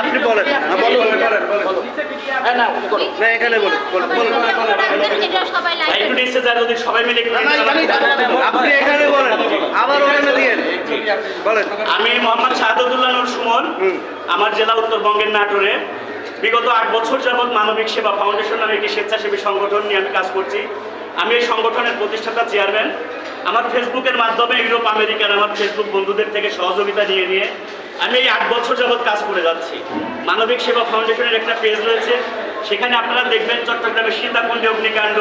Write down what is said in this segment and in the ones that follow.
আপনি বলেন। না, এখানে। আপনি এখানে বলেন। আবার ওখানে দিয়েন বলেন। আমি মোহাম্মদ শাহাদুল্লাহ নুর সুমন আমার জেলা উত্তরবঙ্গের নাটোরে। বিগত আট বছর যাবৎ মানবিক সেবা ফাউন্ডেশন নামে একটি স্বেচ্ছাসেবী সংগঠন নিয়ে আমি কাজ করছি। আমি এই সংগঠনের প্রতিষ্ঠাতা চেয়ারম্যান। আমার ফেসবুকের মাধ্যমে ইউরোপ আমেরিকার আমার ফেসবুক বন্ধুদের থেকে সহযোগিতা নিয়ে নিয়ে আমি এই আট বছর যাবৎ কাজ করে যাচ্ছি। মানবিক সেবা ফাউন্ডেশনের একটা পেজ রয়েছে। সেখানে আপনারা দেখবেন চট্টগ্রামের সীতাকুণ্ডে অগ্নিকাণ্ড,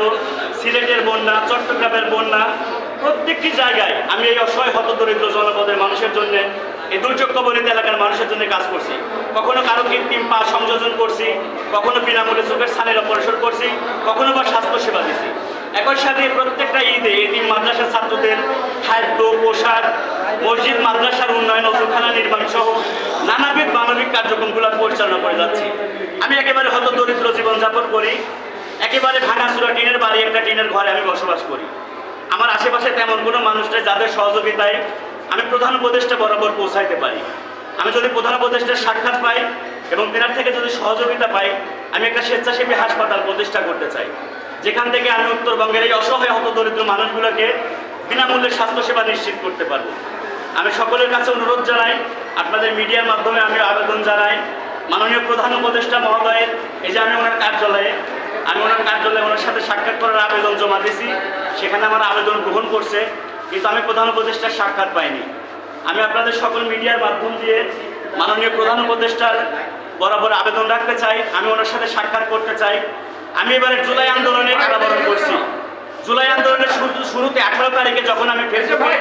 সিলেটের বন্যা, চট্টগ্রামের বন্যা। প্রত্যেকটি জায়গায় আমি এই অসহায় হতদরিদ্র জনপদের মানুষের জন্য, এই দুর্যোগ কবলিত এলাকার মানুষের জন্য কাজ করছি। কখনো কারও কৃত্রিম পা সংযোজন করছি, কখনো বিনামূল্যে চোখের স্থানের অপারেশন করছি, কখনো বা স্বাস্থ্য সেবা দিছি। একই সাথে প্রত্যেকটা ঈদে এই এদিন মাদ্রাসার ছাত্রদের খাদ্য, পোশাক, মসজিদ, মাদ্রাসার উন্নয়ন ওষুধখানা নির্মাণ সহ কার্যক্রমগুলো পরিচালনা করে যাচ্ছি। আমি একেবারে হত দরিদ্র জীবনযাপন করি। একেবারে ভাঙাচুরা টিনের বাড়ি, একটা টিনের ঘরে আমি বসবাস করি। আমার আশেপাশে তেমন কোনো মানুষ নেই যাদের সহযোগিতায় আমি প্রধান উপদেষ্টা বরাবর পৌঁছাইতে পারি। আমি যদি প্রধান উপদেষ্টার সাক্ষাৎ পাই এবং তেনার থেকে যদি সহযোগিতা পাই, আমি একটা স্বেচ্ছাসেবী হাসপাতাল প্রতিষ্ঠা করতে চাই। যেখান থেকে আমি উত্তরবঙ্গের এই অসহায় হত দরিদ্র মানুষগুলোকে বিনামূল্যে স্বাস্থ্যসেবা নিশ্চিত করতে পারব। আমি সকলের কাছে অনুরোধ জানাই আপনাদের মিডিয়ার মাধ্যমে আমি আবেদন জানাই। মাননীয় প্রধান উপদেষ্টা মহোদয়ের এই যে আমি ওনার কার্যালয়ে আমি ওনার কার্যালয়ে ওনার সাথে সাক্ষাৎ করার আবেদন জমা দিয়েছি। সেখানে আমার আবেদন গ্রহণ করছে কিন্তু আমি প্রধান উপদেষ্টার সাক্ষাৎ পাইনি। আমি আপনাদের সকল মিডিয়ার মাধ্যম দিয়ে মাননীয় প্রধান উপদেষ্টার বরাবর আবেদন রাখতে চাই আমি ওনার সাথে সাক্ষাৎ করতে চাই। আমি এবারে জুলাই আন্দোলনে কারাবরণ করছি। জুলাই আন্দোলনের শুরু- শুরুতে আঠারো তারিখে যখন আমি ফেসবুকে